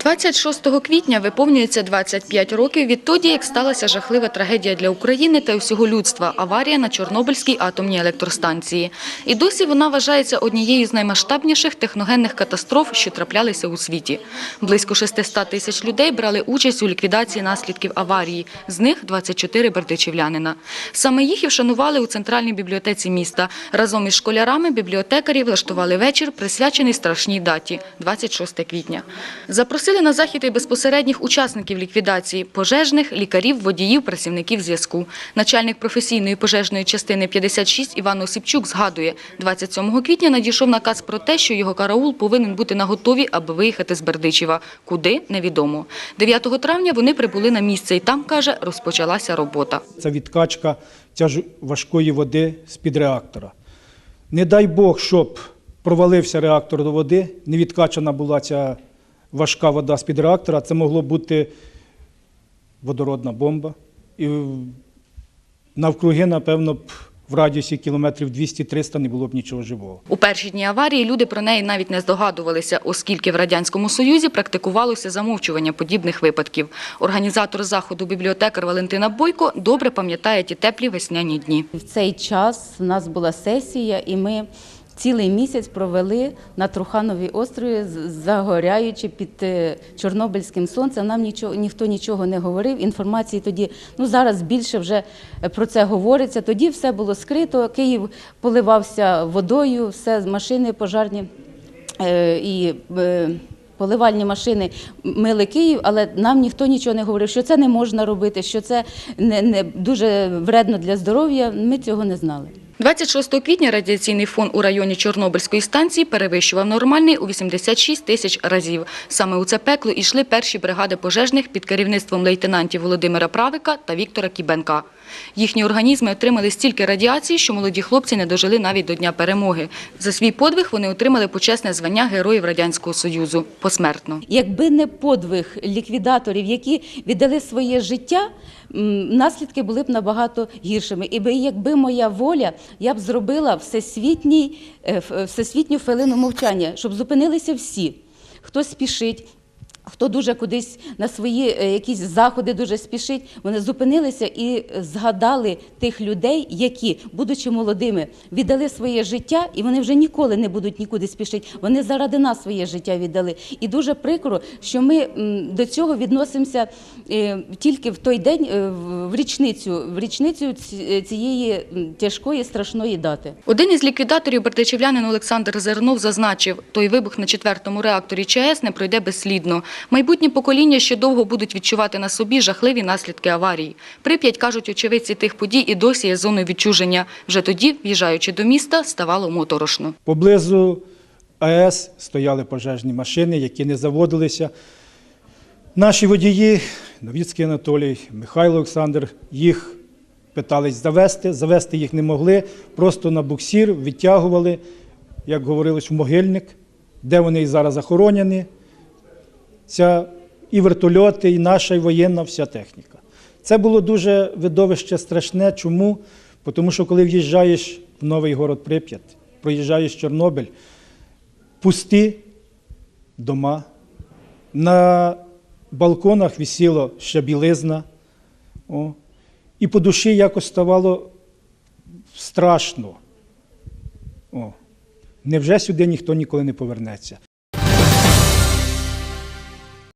26 квітня виповнюється 25 років відтоді, як сталася жахлива трагедія для України та всього людства – аварія на Чорнобильській атомній електростанції. І досі вона вважається однією з наймасштабніших техногенних катастроф, що траплялися у світі. Близько 600 тисяч людей брали участь у ліквідації наслідків аварії, з них 24 бердичівлянина. Саме їх і вшанували у центральній бібліотеці міста. Разом із школярами бібліотекарі влаштували вечір, присвячений страшній даті – 26 квітня. Запросили на захід і безпосередніх учасників ліквідації – пожежних, лікарів, водіїв, працівників зв'язку. Начальник професійної пожежної частини 56 Іван Осипчук згадує, 27 квітня надійшов наказ про те, що його караул повинен бути наготові, аби виїхати з Бердичева. Куди – невідомо. 9 травня вони прибули на місце і там, каже, розпочалася робота. Це відкачка тяж важкої води з-під реактора. Не дай Бог, щоб провалився реактор до води, не відкачана була ця важка вода з-під реактора, це могло бути водородна бомба. І навкруги, напевно, б в радіусі кілометрів 200-300 не було б нічого живого. У перші дні аварії люди про неї навіть не здогадувалися, оскільки в Радянському Союзі практикувалося замовчування подібних випадків. Організатор заходу бібліотекар Валентина Бойко добре пам'ятає ті теплі весняні дні. В цей час в нас була сесія, і ми цілий місяць провели на Трухановій острові, загоряючи під е, Чорнобильським сонцем. Нам нічого ніхто нічого не говорив. Інформації тоді ну зараз більше вже е, про це говориться. Тоді все було скрито. Київ поливався водою, все машини пожарні е, і. Поливальні машини мили Київ, але нам ніхто нічого не говорив, що це не можна робити, що це не, не дуже вредно для здоров'я. Ми цього не знали. 26 квітня радіаційний фон у районі Чорнобильської станції перевищував нормальний у 86 тисяч разів. Саме у це пекло йшли перші бригади пожежних під керівництвом лейтенантів Володимира Правика та Віктора Кібенка. Їхні організми отримали стільки радіації, що молоді хлопці не дожили навіть до Дня перемоги. За свій подвиг вони отримали почесне звання Героїв Радянського Союзу посмертно. Якби не подвиг ліквідаторів, які віддали своє життя, наслідки були б набагато гіршими. І якби моя воля, я б зробила всесвітній, е, всесвітню хвилину мовчання, щоб зупинилися всі, хто спішить. Хто дуже кудись на свої е, якісь заходи дуже спішить, вони зупинилися і згадали тих людей, які, будучи молодими, віддали своє життя, і вони вже ніколи не будуть нікуди спішити. Вони заради нас своє життя віддали. І дуже прикро, що ми до цього відносимося е, тільки в той день, е, в річницю, в річницю цієї тяжкої страшної дати. Один із ліквідаторів бердичівлянин Олександр Зернов зазначив, той вибух на четвертому реакторі ЧАЕС не пройде безслідно. Майбутні покоління ще довго будуть відчувати на собі жахливі наслідки аварії. Прип'ять, кажуть очевидці тих подій, і досі є зоною відчуження. Вже тоді, в'їжджаючи до міста, ставало моторошно. Поблизу АЕС стояли пожежні машини, які не заводилися. Наші водії, Новіцький Анатолій, Михайло Олександр, їх питались завести, завести їх не могли, просто на буксір відтягували, як говорилось, в могильник, де вони і зараз захоронені. Ця і вертольоти, і наша, і воєнна вся техніка. Це було дуже видовище страшне. Чому? Тому що коли в'їжджаєш в новий город Прип'ят, проїжджаєш Чорнобиль, пусті дома, на балконах висіло ще білизна. О. І по душі якось ставало страшно. О. Невже сюди ніхто ніколи не повернеться?